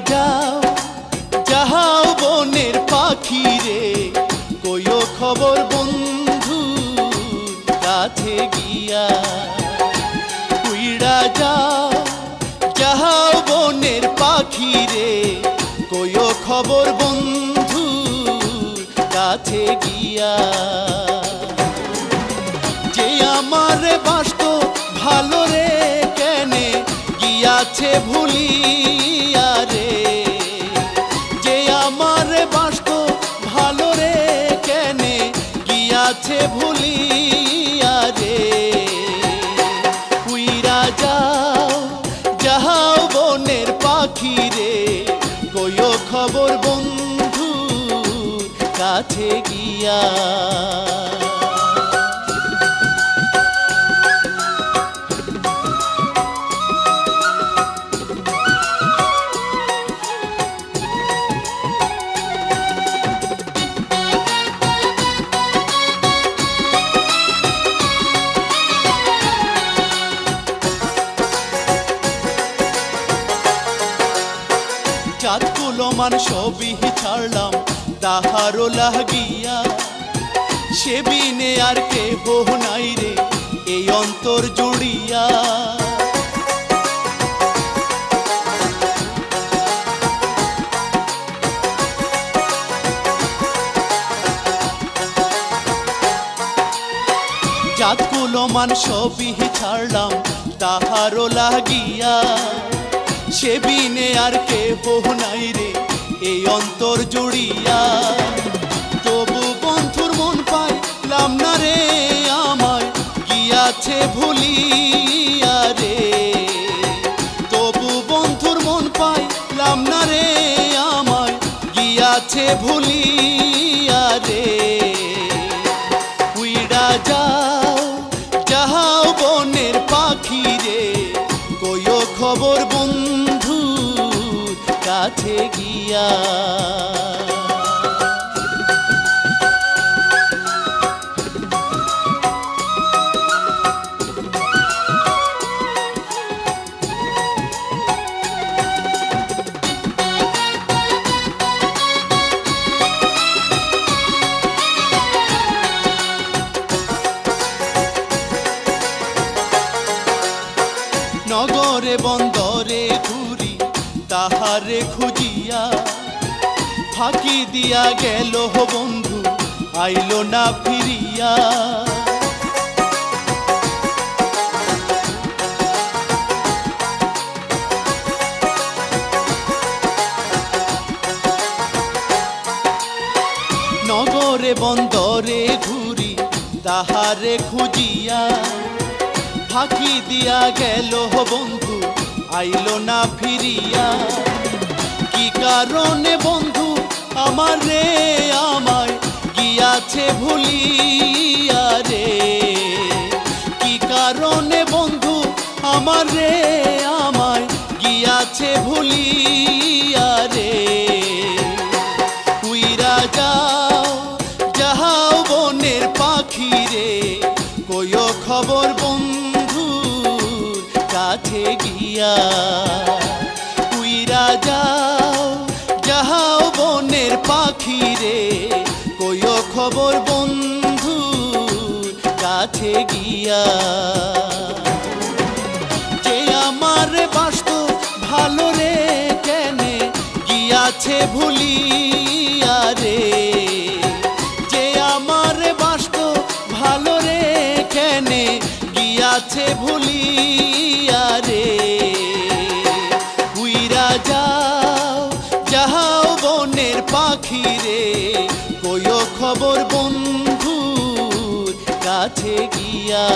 যাও, যাহাও বনের পাখি রে কইও খবর বন্ধু কাছে গিয়া। উইড়া যাও, যাহাও বনের পাখি রে কইও খবর বন্ধু কাছে গিয়া। যে আমার বাসত ভালো রে কেনে, গিয়াছে ভুলিয়া গিয়াছে ভুলিয়া রে উইরা যাও যাহাও বনের পাখি রে কইও খবর বন্ধু কাছে গিয়া। চাঁদ কুলমান সবই ছাড়লাম, তাহারও লাগিয়া। সে বিনে আর কে নাই রে, এই অন্তর জুড়িয়া। চাঁদ কুলমান সবই ছাড়লাম, তাহারও লাগিয়া। সে বিনে আর কে নাই রে, এই অন্তর জুড়িয়া। তবু বন্ধুর মন পাইলাম না রে আমায়, গিয়াছে ভুলিয়া রে। তবু বন্ধুর মন পাইলাম না রে আমায়, গিয়াছে ভুলিয়া গিয়া নগরে ঘুরি তাহারে খুঁজিয়া ফাঁকি দিয়া গেল বন্ধু, আইল না ফিরিয়া। নগরে বন্দরে ঘুরি তাহারে খুঁজিয়া, ফাঁকি দিয়া গেল বন্ধু আইলো না ফিরিয়া। কি কারণে বন্ধু আমার রে আমায় গিয়াছে ভুলিয়া রে? কি কারণে বন্ধু আমার রে আমায় গিয়াছে ভুলিয়া রে? উইরা যাও, যাহাও বনের পাখি রে কইও খবর বন্ধু কাছে গিয়া। যে আমার বাসত ভালো রে কেনে, গিয়াছে ভুলিয়া। কাছে গিয়া